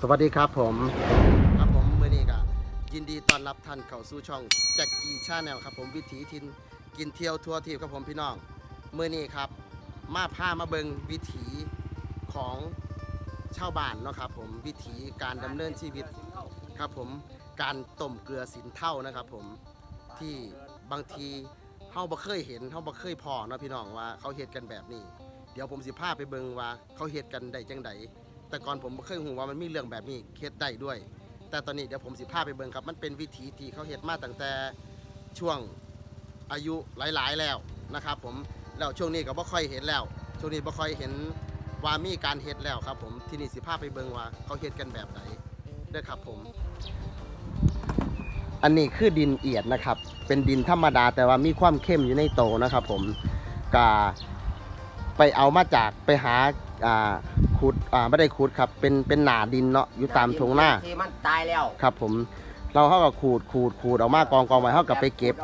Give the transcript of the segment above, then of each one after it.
สวัสดีครับผมครับผมมือนี้ก็ยินดีต้อนรับท่านเข้าสู่ช่องแจ็คกี้ชาแนลครับผมวิถีทินกินเที่ยวทัวร์ทีมครับผมพี่น้องมือนี้ครับมาพามาเบิงวิถีของชาวบ้านเนาะครับผมวิถีการดำเนินชีวิตครับผมการต้มเกลือสินเท่านะครับผมที่บางทีเฮาบ่เคยเห็นเฮาบ่เคยพอเนาะพี่น้องว่าเขาเฮ็ดกันแบบนี้ เดี๋ยวผมสิพาไปเบิงว่าเขาเฮ็ดกันได้จังได แต่ก่อนผมบ่เคยหูว่ามันมีเรื่องแบบนี้เฮ็ดได้ด้วย แต่ตอนนี้เดี๋ยวผมสิพาไปเบิ่งครับ มันเป็นวิถีที่เขาเฮ็ดมาตั้งแต่ช่วงอายุหลายๆแล้วนะครับผมแล้วช่วงนี้ก็บ่ค่อยเห็นแล้ว ช่วงนี้บ่ค่อยเห็นว่ามีการเฮ็ดแล้วครับ ผมที่นี่สิพาไปเบิ่งว่าเขาเฮ็ดกันแบบไหนเด้อครับผม อันนี้คือดินเอียดนะครับ เป็นดินธรรมดาแต่ว่ามีความเข้มอยู่ในโตนะครับ ผมกาไปเอามาจากไปหา ขุดอ่าไม่ได้ขุดครับ เป็นเป็นหนาดินเนาะอยู่ตามทงหน้าที่มันตายแล้วครับ ผมเราเข้ากับขูดขูดขูดเอามากองกองไว้เข้ากับไปเก็บ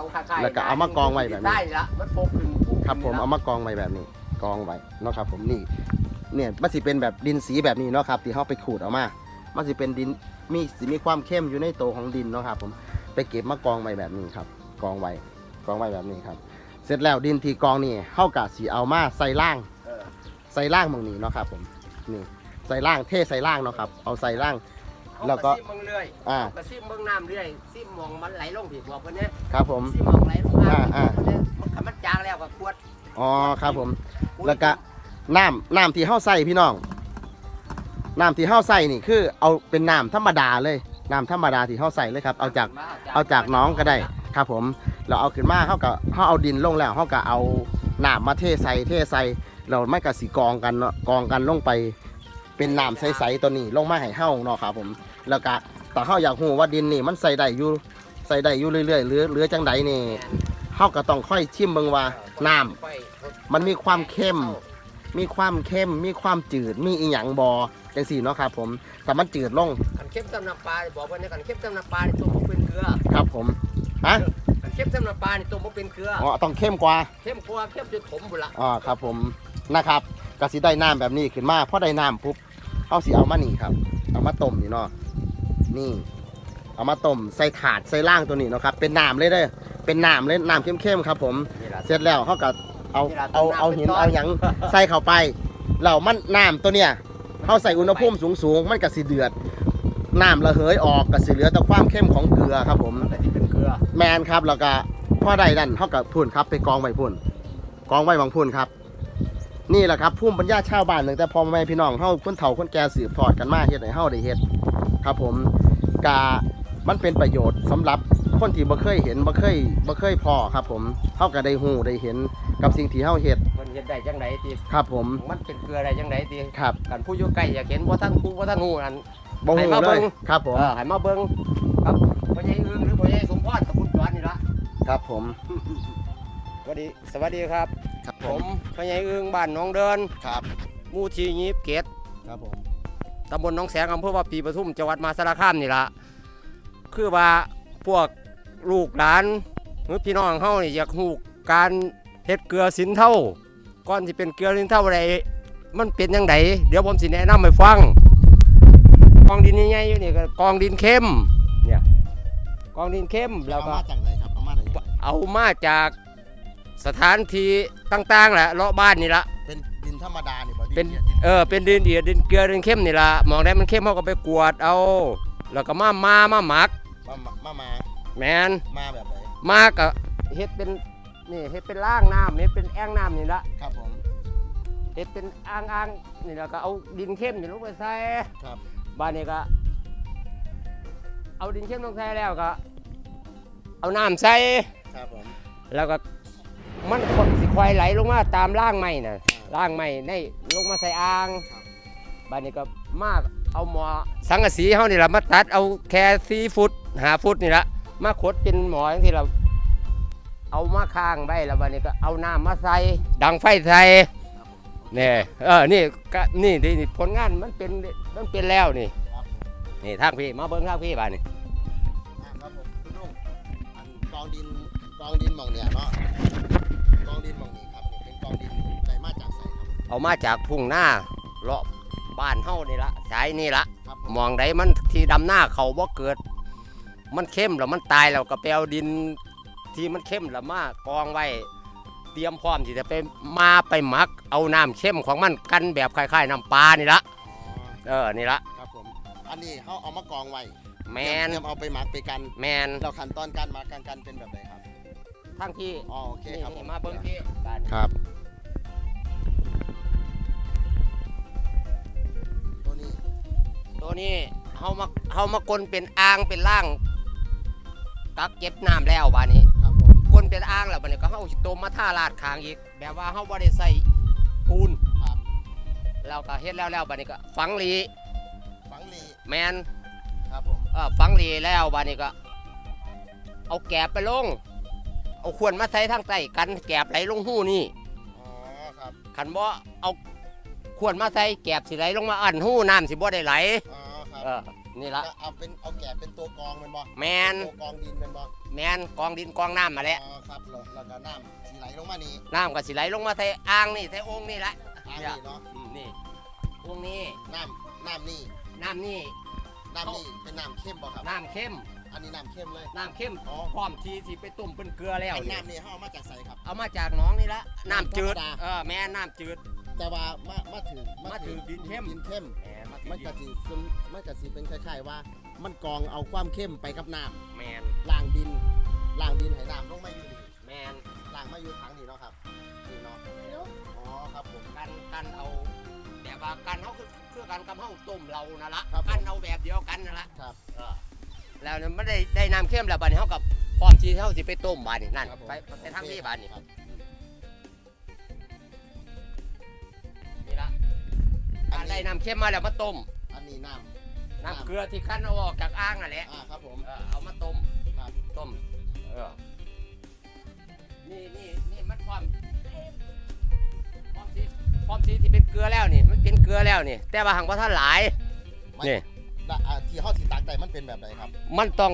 แล้วก็เอามากองไว้แบบนี้ได้ละมันโปกขึ้นครับผมเอามากองไว้แบบนี้ กองไว้เนาะครับ ผมนี่ เนี่ยมันสิเป็นแบบดินสีแบบนี้เนาะครับที่เขาไปขูดเอามามันสิเป็นดินมีสิมีความเข้มอยู่ในโตของดินเนาะครับ ผมไปเก็บมากองไว้แบบนี้ครับ กองไว้กองไว้แบบนี้ครับ เสร็จแล้วดินที่กองนี่เข้ากับสีเอามาใส่ล่างใส่ล่างมองนี้เนาะครับผม นี่ใส่ล่างเทใส่ล่างเนาะครับ เอาใส่ล่าง แล้วก็เอาซิมเบิ่งเรื่อยอ่า กระซิมเบิ่งน้ำเรื่อยซิมมองมันไหลลงผิดบอกเพิ่นเนี่ยครับผม ซิมมองไหลลงอ่าน้ำอ่า เพิ่นเนี่ยมันคันมันจางแล้วก็ขวดอ๋อครับผม แล้วก็น้ำน้ำที่เฮาใส่พี่น้องน้ำที่เฮาใส่นี่คือเอาเป็นน้ำธรรมดาเลยน้ำธรรมดาที่เฮาใส่เลยครับเอาจากเอาจากน้องก็ได้ครับผมเราเอาขึ้นมาเขาก็เขาเอาดินลงแล้วเขาก็เอาน้ำมาเทใส่เทใส่ เราไม่กระสีกองกันเนาะกองกันลงไปเป็นน้ำใสๆตัวนี้ลงมาให้เฮาเนาะครับผม แล้วก็แต่เฮาอยากรู้ว่าดินนี่มันใส่ได้อยู่ใส่ได้อยู่เรื่อยๆหรือหรือจังใดนี่เฮาก็ต้องค่อยชิมเบิ่งว่าน้ำมันมีความเข้ม มีความเข้ม มีความจืด มีอีหยังบอจังสี่เนาะครับผมแต่มันจืดลงขันเข้มตำน้ำปลาบอกว่าเนี่ยขันเข้มตำน้ำปลานี่ตัวบ่เป็นเกลือครับผมฮะขันเข้มตำน้ำปลานี่ตัวบ่เป็นเกลือ อ๋อ ต้องเข้มกว่า เข้มกว่า เข้มจนขมบุละอ่าครับผม นะครับกสิได้น้ำแบบนี้ขึ้นมาพอได้น้ำปุ๊บเอาสิเอามานี่ครับ เอามาต้มนี่เนาะนี่ เอามาต้มใส่ถาดใส่ล่างตัวนี้เนาะครับ เป็นน้ำเลยเด้อเป็นน้ำเลยน้ำเข้มๆครับ ผมนี่ล่ะเสร็จแล้วเขาก็เอานี่ล่ะเอาต้มน้ำเอาหินเป็นต้นเอาหยังใส่เข้าไปแล้วมันน้ำตัวเนี้ยเขาใส่อุณหภูมิสูงๆมันก็สิเดือดน้ำระเหยออกก็สิเหลือแต่ความเข้มของเกลือครับ ผมมันก็สิเป็นเกลือแมนครับแล้วก็พ่อใดนั่นเขากับพุ่นครับ ไปกองไว้พุ่นกองไว้บางพุ่นครับ นี่แหละครับภูมิปัญญาชาวบ้านหนึ่งแต่พอแม่พี่น้องเฮาคนเฒ่าคนแก่สืบทอดกันมาเฮ็ดให้เฮาได้เฮ็ดครับผมกามันเป็นประโยชน์สำหรับคนที่บ่เคยเห็นบ่เคยบ่เคยพอครับ ผมเฮาก็ได้ฮู้ได้เห็นกับสิ่งที่เฮาเฮ็ดมันเฮ็ดได้จังไดติครับผมมันเป็นเกลือได้จังไดติครับกันผู้อยู่ใกล้อยากเห็นบ่ทันผู้บ่ทันฮู้นั่นบ่ฮู้ให้มาเลเบิ่ยงครับผมเออให้มาเบิ่งครับพ่อใหญ่อึ้งหรือพ่อใหญ่สมพรตะบุญจวนนี่ละครับผมสวัสดีสวัสดีครับ ครับผผมมพ่อใหญ่อึ้งบ้านหนองเดินครับหมู่ที่ยีบเกตครับผมตำบลหนองแสงอำเภอว่าปีปทุมจังหวัดมหาสารคามนี่ละคือว่าพวกลูกหลานหรือพี่น้องเฮานี่อยากฮู้การเฮ็ดเกลือสินเท่าก่อนสิเป็นเกลือสินเท่าใดมันเป็นจังไดเดี๋ยวผมสิแนะนำให้ฟังกองดินใหญ่ๆอยู่นี่ก็กองดินเข้มเนี่ยกองดินเข้มแล้วเอาก็มาจากไหนครับเอามาจากไหนเอามาจาก สถานที่ต่างๆแหละเลาะบ้านนี่ละเป็นดินธรรมดานี่บ่ดิเป็นยดินเออเป็นดินเดียดดินเกลือดินเข้มนี่ละมองได้มันเข้มเขาก็ไปกวดเอา แล้วก็มามามาหมักมามามาแมนมาแบบไหนมาก็เฮ็ดเป็นนี่เฮ็ดเป็นล่างน้ำเฮ็ดเป็นแอ่งน้ำนี่ละครับผมเฮ็ดเป็นอ่างอ่างนี่แล้วก็เอาดินเข้มนี่ลงไปใส่ครับบ้านนี้ก็ เอาดินเข้มลงใส่แล้วก็ เอาน้ำใส่ครับผมแล้วก็ มันคนสิควายไหลลงมาตามล่างไม้น่ะล่างไม้ได้ลงมาใส่อ่างบ้านนี้ก็มากเอาหมอสังกะสีเฮานี่ล่ะมาตัดเอาแค่สีฟุตหาฟุตนี่ละมาขดเป็นหมออย่างที่เราเอามาข้างไว้แล้วบ้านนี้ก็เอาน้ำมาใส่ดังไฟใส่เนี่ยเออนี่ก็นี่นี่นี่ผลงานมันเป็นมันเป็นแล้วนี่นี่ทางพี่มาเบิ้งทางพี่บ้านนี่ครับผมคุณลุงกองดินกองดินหมองเนี่ยเนาะ เป็นกองดินใดมาจากไสครับเอามาจากทุ่งหน้าเลาะบ้านเฮานี่ละสายนี่ละครับมองใดมันที่ดำหน้าเขาบ่เกิด มันเข้มแล้วมันตายแล้วก็ไปเอาดินที่มันเข้มแล้วมากองไว้ เตรียมพร้อมที่จะไปมาไปหมัก เอาน้ำเข้มของมันกันแบบคล้ายๆน้ำปลานี่ละอ๋อเออนี่ละครับผม อันนี้เขาเอามากองไว้แมเตรีนยมเอาไปหมักไปกันแมนเราขั้นตอนการหมักการกันเป็นแบบไหนครับทั้งที่อ๋อโอเคนี่ครับผนี่มาเบิ่งที่บ้าน ครับ ตัวนี้เฮามาเฮามากลเป็นอ่างเป็นล่าง กักเก็บน้ำแล้วบ้านนี้ครับผมกลเป็นอ่างแล้วบัดนี้ก็เฮาสิต้มมาท่าลาดคางอีก แบบว่าเฮาบ่ได้ใส่ปูนครับแล้วก็เฮ็ดแล้วแล้วบัดนี้ก็ฝังหลีฝังลีแมนครับผมเออฝังหลีแล้วบัดนี้ก็ เอาแกบไปลง เอาขวดมาใส่ทางใต้กันแกบไหลลงหูนี่ อ๋อครับคันบ่เอา ขวดมาใส่แกบสิไหลลงมาอันหูน้ำสิบ่ได้ไหลอ๋อครับเออนี่ละก็เอาเป็นเอาแกะเป็นตัวกรองแมันบ่แมนตัวกรองดินแมันบ่แมนกองดินกองน้ำมาแล้วอ๋อครับแล้วแล้วก็น้ำสีไหลลงมานี่น้ำก็สิไหลลงมาใส่อ่างนี่ใส่โอ่งนี่ละ อ่างนี่เนาะอืมนี่โอ่งนี้น้ำน้ำนี่น้ำนี่ น้ำนี่เป็นน้ำเข้มบ่ครับน้ำเข้ม อันนี้น้ำเข้มเลยน้ำเข้มอ๋อพร้อมทีสิไปต้มเป็นเกลือแล้วอันนี่น้ำนี่เขาเอามาจากใสครับ เอามาจากหน้องนี่ละน้ำจืดธรรมดา เออแม่น้ำจืด แต่ว่ามามาถึงมาถึงดินเข้ม ดินเข้ม แหมมันกะสิซึมมันกะสิเป็นคล้ายๆว่า มันกรองเอาความเข้มไปกับน้แมนำล้างดินล้างดินให้น้ำลงมาอยู่นี่แมนล้างมาอยู่ถังนี่เนาะครับนี่เนาะอ๋อครับผม กันกันเอาแบบว่ากันเขาคือคือกันกับเขาต้มเรานั่นละครับผม กันเอาแบบเดียวกันนั่นละครับ เออแล้วเนี่ยไม่ได้ได้น้ำเข้มแล้วบัดนี้เขากับพร้อมที่เขาสิไปต้มบัดนี้นั่นครับผม ไปไปทางนี้บัดนี้ครับ ได้นี้น้ำเข้มมาแล้วมาต้ม อันนี้น้น้ำเกลือที่คั้นเอาออกจากอ่างนั่นแหละำอ่าครับผมเออเอามาต้ม ครับต้ม เออ นี่นี่นี่มันความความสีความสีที่เป็นเกลือแล้วนี่ มันเป็นเกลือแล้วนี่ แต่ว่าหังว่าท่านหลายมันนี่ดะอ่าที่ห้อที่ตักได้มันเป็นแบบไหนครับ มันต้อง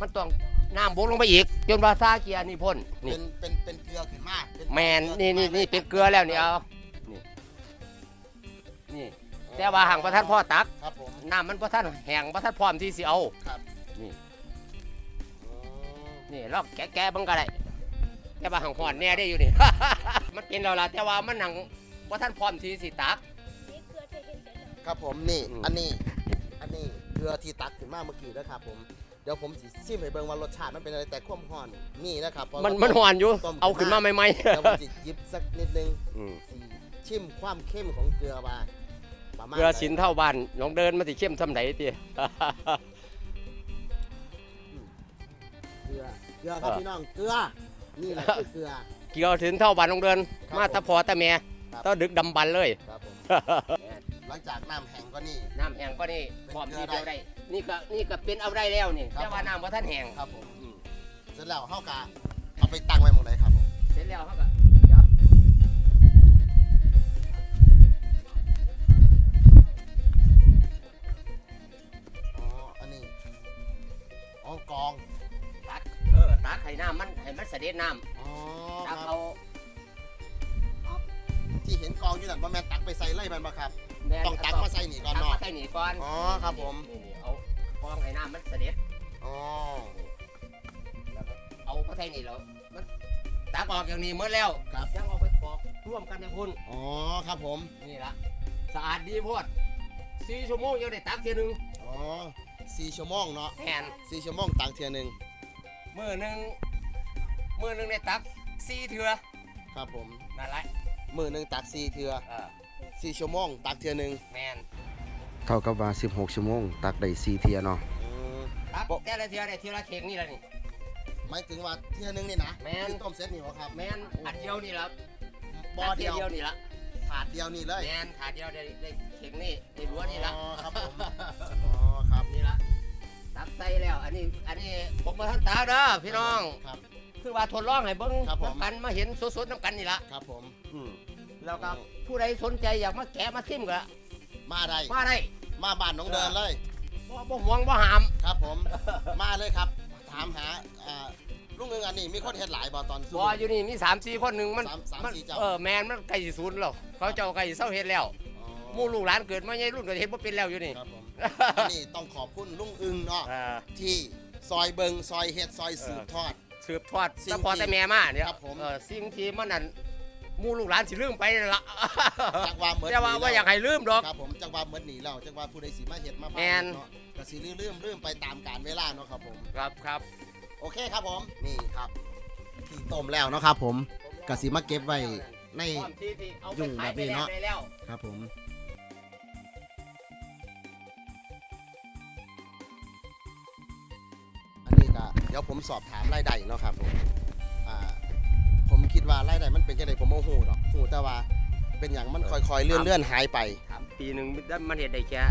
มันต้องน้ำบกลงไปอีก จนว่าซาเกียร์นี่พ่นนี่ เป็นเป็นเป็นเกลือขึ้นมาเป็แมนนี่นี่นี่เป็นเกลือแล้วนี่เอานี่นี่ แต่ว่าหังประท่านพ่อตักครับผม น้ำมันประท่านแห้งประท่านพร้อมที่สิเอาครับ นี่อ๋อนี่ลองแกะแกะๆเบังก็ได้แต่ว่าหังหอนแน่ได้อยู่นี่ มันเป็นแล้วล่ะแต่ว่ามันหังว่าท่านพร้อมที่สิตักนี่เกลือเทเห็นเสร็จแล้วครับผมนี่อืม อันนี้ อันนี้เกลือที่ตักขึ้นมาเมื่อกี้นะครับผมเดี๋ยวผมสิซิมให้เบิ่งว่ารสชาติมันเป็นอะไรแต่ความหอนนี่นะครับเพราะมันว่ามันหอนอยู่ต้มเอาขึ้นมาใหม่เดี๋ยวผมสิหยิบสักนิดนึงๆอืม สิชิมความเข้มของเกลือว่า ประมาณเกลือไหสินเท่าบ้านน้องเดินมาสิเข้มทำไหนตี เกลือเกลือครับเออ พี่น้องเกลือนี่แหละคือเกลือ เกี่ยวถึงเท่าบ้านน้องเดิน ครับมาตะพอตะแม่ครับต้องดึกดำบันเลย ครับผมหลังจากน้ำแห้งก็นี่ น้ำแห้งก็นี่เป็นพร้อมเกลืที่อเดียวได้ได้นี่ก็นี่ก็เป็นเอาได้แล้วนี่ครับ แต่ว่าน้ำว่าท่านแห้งครับผมอืมเสร็จแล้วเฮากะเอาไปตั้งไว้หมดเลยครับผมเสร็จแล้วครับเดี๋ยว ให้มันเสด็จน้อ๋อำคตัรักบเอาที่เห็นกองอยู่นั่นว่าแม่นตักไปใส่เลยแมันบ่ครับ แม่นต้องตักมาใส่นี่ก่อนตักเนาะ มาใส่หนีก่อนอ๋อครับผม นี่นี่เอากองให้น้ำมันเสด็จอ๋อแล้วก็เอามาใส่นี่แล้วมันตักออกอย่างนี้หมดแล้วครับยังเอาไปปอกร่วมกันนะคุณอ๋อครับผมนี่ละสะอาดดีโพอดสี่ชั่วโมงยังได้ตักเทียหนึงอ๋อสี่ชั่วโมงเนาะแทนสี่ชั่วโมงตักเทียหนึงมือหนึ่ง มือหนึ่งได้ตักสี่เถือครับผมนั่นแหละมือหนึงตักสี่เทือเออสี่ชั่วโมงตักเทือหนึงแมนเท่ากับว่า 16 ชั่วโมง ตักได้4เทียเนาะตักแต่ละเถือได้เถือละเข่งนี่แหละนี่ หมายถึงว่าเทียหนึงนี่นะแม่น คือต้มเสร็จนี่บ่ครับแมนอันเดียวนี่ละบ่อเดียวเดียวนี่ละถาดเดียวนี่เลยแมนถาดเดียวได้ได้เข่งนี่ได้รั้วนี่ละอ๋อครับผมอ๋อครับนี่ละตักใส่แล้ว อันนี้อันนี้ผมมาท่านตาเด้อพี่น้อง ครับ คือว่าทดลองให้เบิ้งครับผม น้ำกันมาเห็นสดๆน้ำกันนี่ละครับผม อืมแล้วก็ผู้ใดสนใจอยากมาแกะมาซิมก็มาได้ มาได้มาบ้านน้องเดินเลย บ่บ่ห่วงบ่หาม ครับผม มาเลยครับ ถามหาอ่าลุงเอิงอันนี้มีคนเฮ็ดหลายบ่ตอนสู้บ่อยู่นี่มีสามสี่คนหนึ่งมันสามสามมันสี่เจ้า เออแมนมันไก่สิศูนย์หรอกเขาเจ้าไก่เศร้าเฮ็ดแล้วอ๋อหมู่ลูกหลานเกิดมาใหญ่รุ่นก็เห็นบ่เป็นแล้วอยู่นี่ครับผมอันนี้ต้องขอบคุณลุงอึงเนาะ เอ่อที่ซอยเบิงซอยเฮ็ดซอยสืบทอด สืบทอดสิ่งแต่พอแต่แม่มาเนี่ยครับผม เออสิ่งที่มันนั่นหมู่ลูกหลานสิลืมไปนั่นละจักว่าเหมือนแต่ว่าว่าอยากให้ลืมดอก ครับผมจักว่าเหมือนหนีเราจักว่าผู้ใดสิมาเฮ็ดมาบ้าแม่น เนาะก็สิลืมลืมลืมไปตามกาลเวลาเนาะครับผม ครับครับโอเคครับผมนี่ครับที่ต้มแล้วเนาะครับผมก็สิมาเก็บไว้ใน ความที่ที่เอาไปยุ่งขายแบบนี้เนาะได้แล้วครับผม ดี๋ยวผมสอบถามรายได้เนาะครับผมอ่าผมคิดว่ารายได้มันเป็นจังไดผมโมโหดอกหูแต่ว่าเป็นอย่างมันค่อยๆเลื่อนเลื่อนๆหายไปครับปีหนึ่งมันเห็ดได้แค่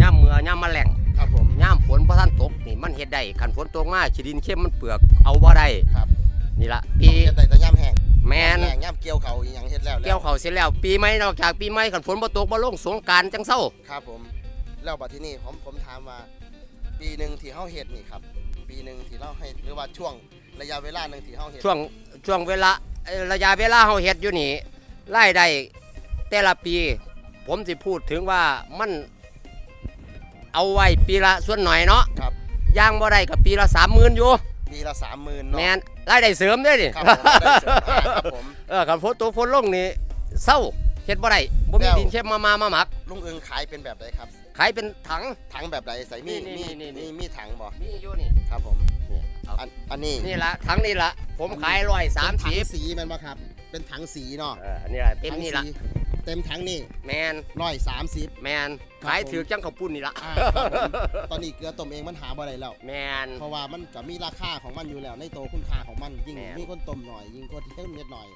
ย่ามเมื่อย่ามแมลงครับผมย่ามฝนพระท่านตกนี่มันเห็ดได้ขันฝนตกมาขีดินเข้มมันเปลือกเอาบ่ได้ครับนี่ละปีปีเฮ็ดได้แต่ย่ำแห้งแมนย่ำแห้งย่ำเกี่ยวเขาอหย่างเฮ็ดแล้วแล้เกี่ยวเขาวเสร็จแล้ว ปีใหม่นอกจากปีใหม่ขันฝนบ่ตกบ่ลงสงกรารจังเศร้า ครับผมแล้วบัดที่นี่ผมผมถามว่า ปีหนึ่งที่เฮาเฮ็ดนี่ครับ ปีหนึ่งที่เราให้หรือว่าช่วงระยะเวลาหนึ่งที่เฮาเฮ็ดช่วงช่วงเวลาเอ่อระยะเวลาเฮาเฮ็ดอยู่นี่รายได้แต่ละปี ผมสิพูดถึงว่ามันเอาไว้ปีละส่วนหน่อยเนาะครับย่างบ่ได้กับปีละ30,000อยู่ปีละสามหมื่นเนาะแม่นรายได้เสริมเด้อนี่ครับผมได้เสริมอ่าครับผม เออคันฝนตกฝนลงนี่เศร้าเฮ็ดบ่ได้บ่มีแล้ว ดินเข้มมามามาหมัก ลุงเอิงขายเป็นแบบใดครับ ขายเป็นถังถังแบบใดใส่มีนี่มีนี่นี่ มีมีถังบ่นี่อยู่นี่ ครับผมนี่เอา อันอันนี้นี่ละถังนี่ละผมขายร้อยสามเป็นถัสิงบสีแมันบ่ครับ เป็นถังสีเนาะเออนี่ละเต็มถังนี่ละสีเต็มถังนี่แมนร้อยสามสิบ แมนครับ ขายผมถือจังข้าวปุ้นนี่ละอ่าครับผมตอนนี้เกลือต้มเองมันหาบ่ได้แล้ว แมน เพราะว่ามันก็มีราคาของมันอยู่แล้วในตัวคุณค่าของมันยิ่งแม่น มีคนต้มหน่อย ยิ่งคนที่เพิ่มเม็ดหน่อย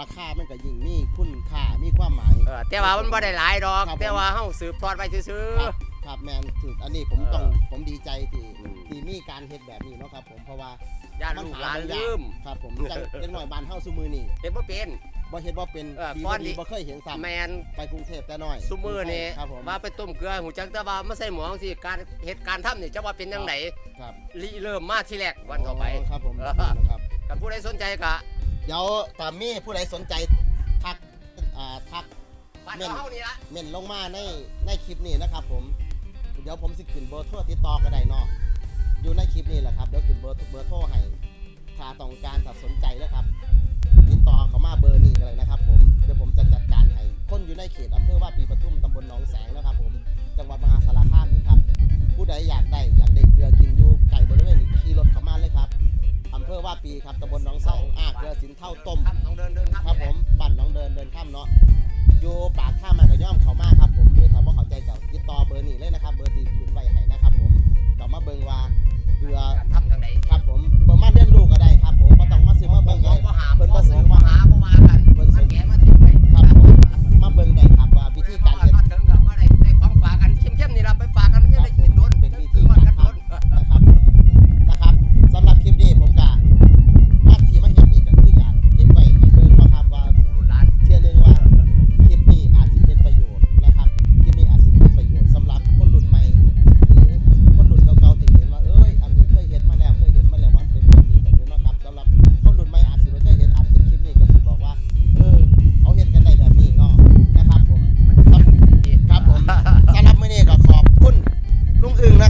ราคามันก็ยิ่งมีคุณค่ามีความหมาย เออแต่ว่ามันบ่ได้หลายดอก ครับผม แต่ว่าเฮาสืบทอดไปซื่อ ครับครับแมนถึกอันนี้ผมเออต้องผมดีใจที่อืมที่มีการเฮ็ดแบบนี้เนาะครับผมเพราะว่าๆญาติลูกหลานลืมครับผมจังจังหน่อยบ้านเฮาซุมือนี่เห็นบ่เป็น บ่เฮ็ดบ่เป็นเออดีก่อบ่นดีดิบ่เคยเห็นซ้ำแมนไปกรุงเทพแต่น้อยซุมื้อนี่ครับผมว่าไปต้มเกลือหูจังแต่ว่ามาใส่หมองสิการเหตุการณ์ทำนี่จะว่าเป็นจังไดครับริเริ่มมาที่แรกวันต่อไป ครับผมเออ นะครับ กันผู้ใดสนใจก็ เดี๋ยวตามมีผู้ใดสนใจทักอ่าทักบ้านแม่นเฮานี่ละเม่นลงมาในในคลิปนี้นะครับ ผม เดี๋ยวผมสิขึ้นเบอร์โทรติดต่อก็ได้เนาะอยู่ในคลิปนี้แหละครับเดี๋ยวขึ้นเบอร์เบอร์โทรให้ถ้าต้องการถ้าสนใจนะครับ ติดต่อเขามาเบอร์นี้ก็เลยนะครับ ผมเดี๋ยวผมจะจัดการให้คนอยู่ในเขตอำเภอว่าปีปทุมตำบลหนองแสงนะครับ ผมจังหวัดมหาสารคามนี่ครับ ผู้ใดอยากได้อยากได้เกลือกินอยู่ไก่บริเวณนี้ขี่รถเข้ามาเลยครับ อำเภอว่าปีครับตำบลหนองแสงอ่าเกลือสินเท่าต้มครับต้องเดินเดินครับครับผมปั่นน้องเดินเดินข้ามเนาะอยู่ปากข้ามมากระย่อมเขามากครับผมหรือถ้าว่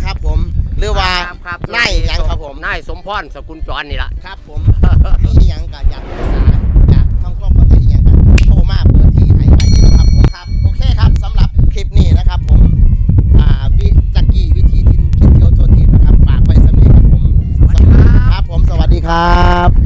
ครับผมหรือว่าครับครับนายหยังครับผมนายสมพรสกุลจรนี่ล่ะ ครับผม มีอหยังก็อยากปรึกษาอยากทำความเข้าใจอหยังก็โทรมาเบอร์ที่ให้ไว้นี่นะครับผมครับโอเคครับสำหรับคลิปนี้นะครับผมอ่าวิจักกี้วิธีทินกินเที่ยวทั่วทีมนะครับฝากไว้สำหรับครับผมสวัสดีครับครับผมสวัสดีครับ